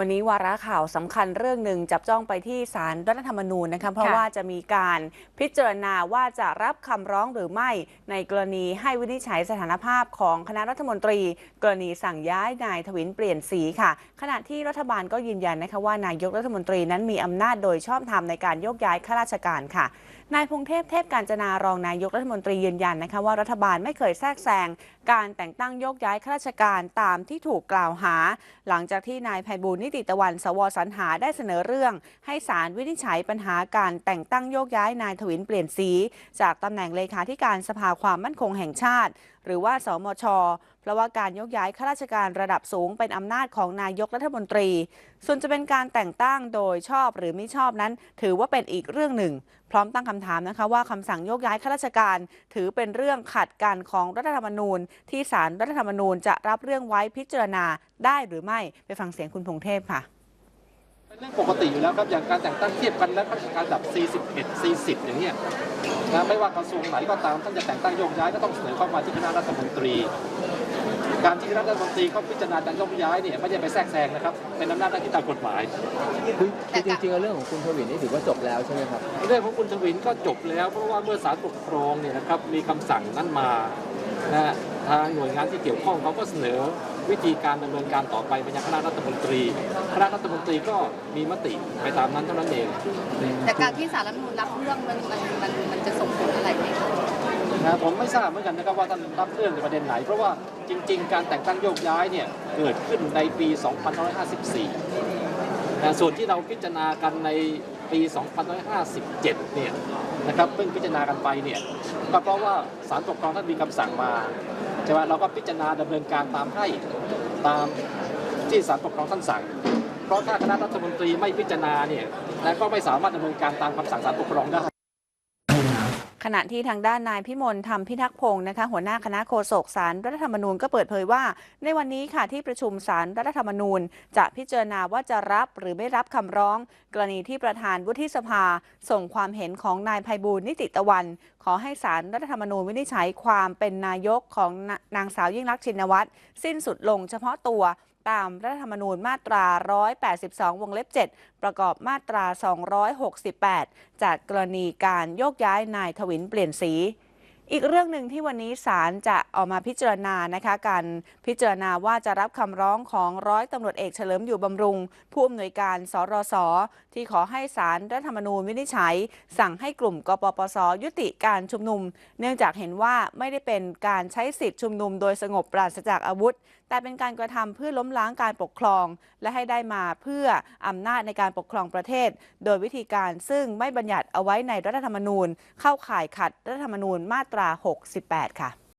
วันนี้วาระข่าวสำคัญเรื่องหนึ่งจับจ้องไปที่สารรัฐธรรมนูญนะคะเพราะว่าจะมีการพิจารณาว่าจะรับคำร้องหรือไม่ในกรณีให้วินิจฉัยสถานภาพของคณะรัฐมนตรี กรณีสั่งย้ายนายทวินเปลี่ยนสีค่ะ ขณะที่รัฐบาลก็ยืนยันนะคะว่านายกรัฐมนตรีนั้นมีอำนาจโดยชอบธรรมในการโยกย้ายข้าราชการค่ะ นายพงเทพเทพการจนารองนายกรัฐมนตรียืนยันนะคะว่ารัฐบาลไม่เคยแทรกแซงการแต่งตั้งโยกย้ายข้าราชการตามที่ถูกกล่าวหา หลังจากที่นายไพบูลนิติตะวันสวสรรหาได้เสนอเรื่อง ให้ศาลวินิจฉัยปัญหาการแต่งตั้งโยกย้ายนายทวินเปลี่ยนสี จากตำแหน่งเลขาธิการสภาความมั่นคงแห่งชาติ หรือว่าสมช เพราะว่าการยกย้ายข้าราชการระดับสูงเป็นอำนาจของนายกรัฐมนตรี ส่วนจะเป็นการแต่งตั้งโดยชอบหรือไม่ชอบนั้น ถือว่าเป็นอีกเรื่องหนึ่ง พร้อมตั้งคำถามนะคะว่าคำสั่งยกย้ายข้าราชการ ถือเป็นเรื่องขัดกันของรัฐธรรมนูญ ที่ศาลรัฐธรรมนูญจะรับเรื่องไว้พิจารณาได้หรือไม่ไปฟังเสียงคุณพงเทพค่ะเป็นเรื่องปกติอยู่แล้วครับอย่างการแต่งตั้งเทียบกันและข้าราชการระดับ 41 40 อย่างเงี้ยนะไม่ว่ากระทรวงไหนก็ตามท่านจะแต่งตั้งโยกย้ายก็ต้องเสนอเข้ามาที่คณะรัฐมนตรี การที่คณะรัฐมนตรีเขาพิจารณาการโยกย้ายเนี่ยไม่ใช่ไปแทรกแซงนะครับ เป็นอำนาจหน้าที่ตามกฎหมายคือคือจริงๆแล้วเรื่องของคุณทวินนี่ถือว่าจบแล้วใช่ไหมครับเรื่องของคุณชวินก็จบแล้ว เพราะว่าเมื่อศาลปกครองเนี่ยนะครับมีคำสั่งนั้นมานะฮะทางหน่วยงานที่เกี่ยวข้องเขาก็เสนอวิธีการดำเนินการต่อไปไปยังคณะรัฐมนตรี คณะรัฐมนตรีก็มีมติไปตามนั้นเท่านั้นเอง แต่การที่สารรัฐธรรมนูญรับเรื่องมันมันมันมันจะส่งผลอะไรไหมคะนะผมไม่ทราบเหมือนกันนะครับว่าท่านรับเรื่องในประเด็นไหน เพราะว่า จริง ๆ การแต่งตั้งโยกย้ายเนี่ยเกิดขึ้นในปี 2554นะส่วนที่เราพิจารณากันในปี 2557 เนี่ยนะครับเพิ่งพิจารณากันไปเนี่ยก็เพราะว่าศาลปกครองท่านมีคำสั่งมาใช่ไหมเราก็พิจารณาดำเนินการตามให้ตามที่ศาลปกครองท่านสั่ง เพราะถ้าคณะรัฐมนตรีไม่พิจารณาเนี่ยแล้วก็ไม่สามารถดำเนินการตามคำสั่งศาลปกครองได้ ขณะที่ทางด้านนายพิมลธรรมพิทักษ์พงศ์นะคะหัวหน้าคณะโฆษกสารรัฐธรรมนูญก็เปิดเผยว่า ในวันนี้ค่ะที่ประชุมสารรัฐธรรมนูญ จะพิจารณาว่าจะรับหรือไม่รับคำร้อง กรณีที่ประธานวุฒิสภา ส่งความเห็นของนายไพบูลนิติตะวัน ขอให้สารรัฐธรรมนูญวินิจฉัยความเป็นนายกของนางสาวยิ่งรักษณ์ชินวัตรสิ้นสุดลงเฉพาะตัวตามรัฐธรรมนูญมาตรา 182 วงเล็บ 7 ประกอบมาตรา 268 จากกรณีการโยกย้ายนายทวินเปลี่ยนสี อีกเรื่องหนึ่งที่วันนี้ศาลจะออกมาพิจารณานะคะการพิจารณาว่าจะรับคำร้องของร้อยตำรวจเอกเฉลิมอยู่บำรุง ผู้อำนวยการสรสที่ขอให้ศาลรัฐธรรมนูญวินิจฉัย สั่งให้กลุ่มกปปส ยุติการชุมนุม เนื่องจากเห็นว่าไม่ได้เป็นการใช้สิทธิชุมนุมโดยสงบปราศจากอาวุธ แต่เป็นการกระทำเพื่อล้มล้างการปกครอง และให้ได้มาเพื่ออำนาจในการปกครองประเทศ โดยวิธีการซึ่งไม่บัญญัติเอาไว้ในรัฐธรรมนูญ เข้าข่ายขัดรัฐธรรมนูญมาตรา 68 ค่ะ